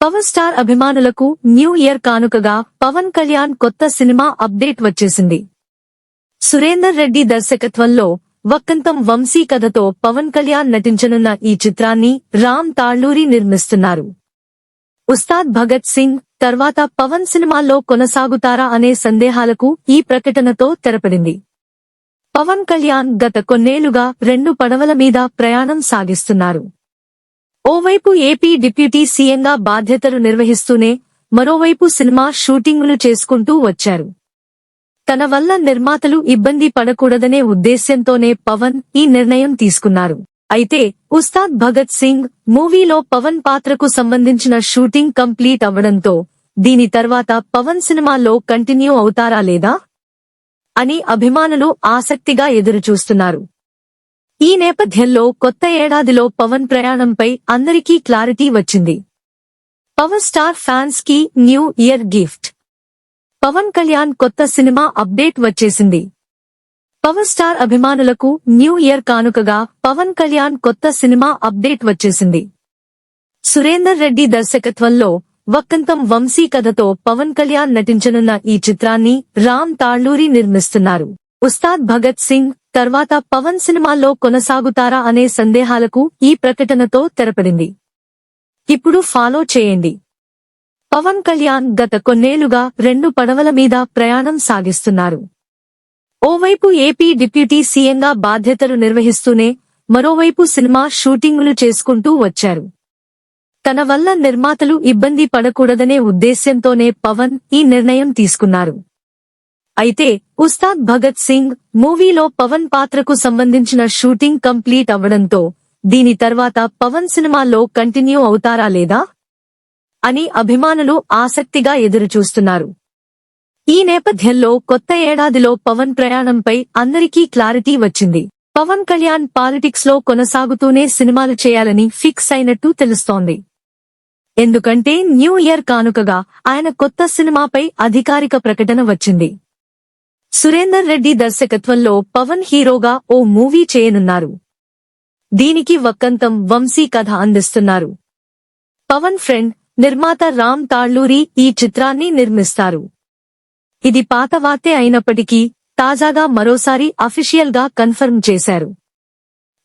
Power star అభిమానులకు new year కానుకగా పవన్ కళ్యాణ్ కొత్త సినిమా అప్డేట్ వచ్చేసింది. సురేందర్ రెడ్డి దర్శకత్వంలో వక్కంతం వంశీ కథతో పవన్ కళ్యాణ్ నటించనున్న ఈ చిత్రాన్ని రామ్ తాళ్ళూరి నిర్మిస్తున్నారు. ఉస్తాద్ భగత్ సింగ్ తర్వాత పవన్ సినిమాల్లో కొనసాగుతారా అనే సందేహాలకు ఈ ప్రకటనతో తెరపడింది. పవన్ కళ్యాణ్ గత కొన్నేళ్ళుగా రెండు పడవల మీద ప్రయాణం సాగిస్తున్నారు. ఓవైపు ఏపీ డిప్యూటీ సీఎంగా బాధ్యతలు నిర్వహిస్తూనే మరోవైపు సినిమా షూటింగులు చేసుకుంటూ వచ్చారు. తన వల్ల నిర్మాతలు ఇబ్బంది పడకూడదనే ఉద్దేశ్యంతోనే పవన్ ఈ నిర్ణయం తీసుకున్నారు. అయితే ఉస్తాద్ భగత్ సింగ్ మూవీలో పవన్ పాత్రకు సంబంధించిన షూటింగ్ కంప్లీట్ అవ్వడంతో దీని తర్వాత పవన్ సినిమాలో కంటిన్యూ అవుతారా లేదా అని అభిమానులు ఆసక్తిగా ఎదురుచూస్తున్నారు. ఈ నేపథ్యంలో కొత్త ఏడాదిలో పవన్ ప్రయాణంపై అందరికీ క్లారిటీ వచ్చింది. పవర్ స్టార్ ఫ్యాన్స్కి new year gift. Pawan Kalyan కొత్త సినిమా అప్డేట్ వచ్చేసింది. పవర్ స్టార్ అభిమానులకు న్యూ ఇయర్ కానుకగా పవన్ కళ్యాణ్ కొత్త సినిమా అప్డేట్ వచ్చేసింది. సురేందర్ రెడ్డి దర్శకత్వంలో వక్కంతం వంశీ కథతో పవన్ కళ్యాణ్ నటించనున్న ఈ చిత్రాన్ని రామ్ తాళ్ళూరి నిర్మిస్తున్నారు. ఉస్తాద్ భగత్ సింగ్ తర్వాత పవన్ సినిమాల్లో కొనసాగుతారా అనే సందేహాలకు ఈ ప్రకటనతో తెరపడింది. ఇప్పుడు ఫాలో చేయండి. పవన్ కళ్యాణ్ గత కొన్నేళ్ళుగా రెండు పడవల మీద ప్రయాణం సాగిస్తున్నారు. ఓవైపు ఏపీ డిప్యూటీ సీఎంగా బాధ్యతలు నిర్వహిస్తూనే మరోవైపు సినిమా షూటింగులు చేసుకుంటూ వచ్చారు. తన వల్ల నిర్మాతలు ఇబ్బంది పడకూడదనే ఉద్దేశ్యంతోనే పవన్ ఈ నిర్ణయం తీసుకున్నారు. అయితే ఉస్తాద్ భగత్ సింగ్ మూవీలో పవన్ పాత్రకు సంబంధించిన షూటింగ్ కంప్లీట్ అవ్వడంతో దీని తర్వాత పవన్ సినిమాల్లో కంటిన్యూ అవుతారా లేదా? అని అభిమానులు ఆసక్తిగా ఎదురుచూస్తున్నారు. ఈ నేపథ్యంలో కొత్త ఏడాదిలో పవన్ ప్రయాణంపై అందరికీ క్లారిటీ వచ్చింది. పవన్ కళ్యాణ్ పాలిటిక్స్లో కొనసాగుతూనే సినిమాలు చేయాలని ఫిక్స్ అయినట్టు తెలుస్తోంది. ఎందుకంటే న్యూ ఇయర్ కానుకగా ఆయన కొత్త సినిమాపై అధికారిక ప్రకటన వచ్చింది. సురేందర్ రెడ్డి దర్శకత్వంలో పవన్ హీరోగా ఓ మూవీ చేయనున్నారు. దీనికి వక్కంతం వంశీ కథ అందిస్తున్నారు. పవన్ ఫ్రెండ్ నిర్మాత రామ్ తాళ్ళూరి ఈ చిత్రాన్ని నిర్మిస్తారు. ఇది పాత వార్తే అయినప్పటికీ తాజాగా మరోసారి అఫీషియల్గా కన్ఫర్మ్ చేశారు.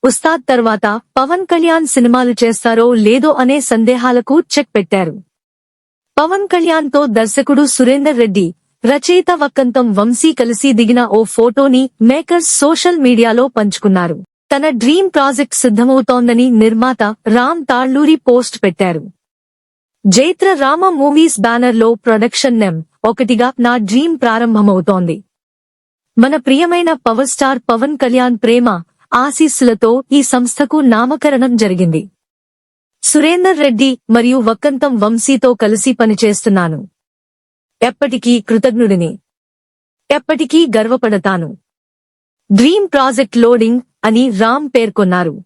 ఉస్తాద్ తర్వాత పవన్ కళ్యాణ్ సినిమాలు చేస్తారో లేదో అనే సందేహాలకు చెక్ పెట్టారు. పవన్ కళ్యాణ్తో దర్శకుడు సురేందర్ రెడ్డి రచయిత వక్కంతం వంశీ కలిసి దిగిన ఓ ఫోటోని మేకర్స్ సోషల్ మీడియాలో పంచుకున్నారు. తన డ్రీమ్ ప్రాజెక్ట్ సిద్ధమవుతోందని నిర్మాత రామ్ తాళ్ళూరి పోస్ట్ పెట్టారు. జైత్ర రామ మూవీస్ బ్యానర్లో ప్రొడక్షన్ నెమ్ ఒకటిగా నా డ్రీమ్ ప్రారంభమవుతోంది. మన ప్రియమైన పవర్ స్టార్ పవన్ కళ్యాణ్ ప్రేమ ఆశీస్సులతో ఈ సంస్థకు నామకరణం జరిగింది. సురేందర్ రెడ్డి మరియు వక్కంతం వంశీతో కలిసి పనిచేస్తున్నాను. ఎప్పటికీ కృతజ్ఞుడిని. ఎప్పటికీ గర్వపడతాను. డ్రీమ్ ప్రాజెక్ట్ లోడింగ్ అని రామ్ పేర్కొన్నారు.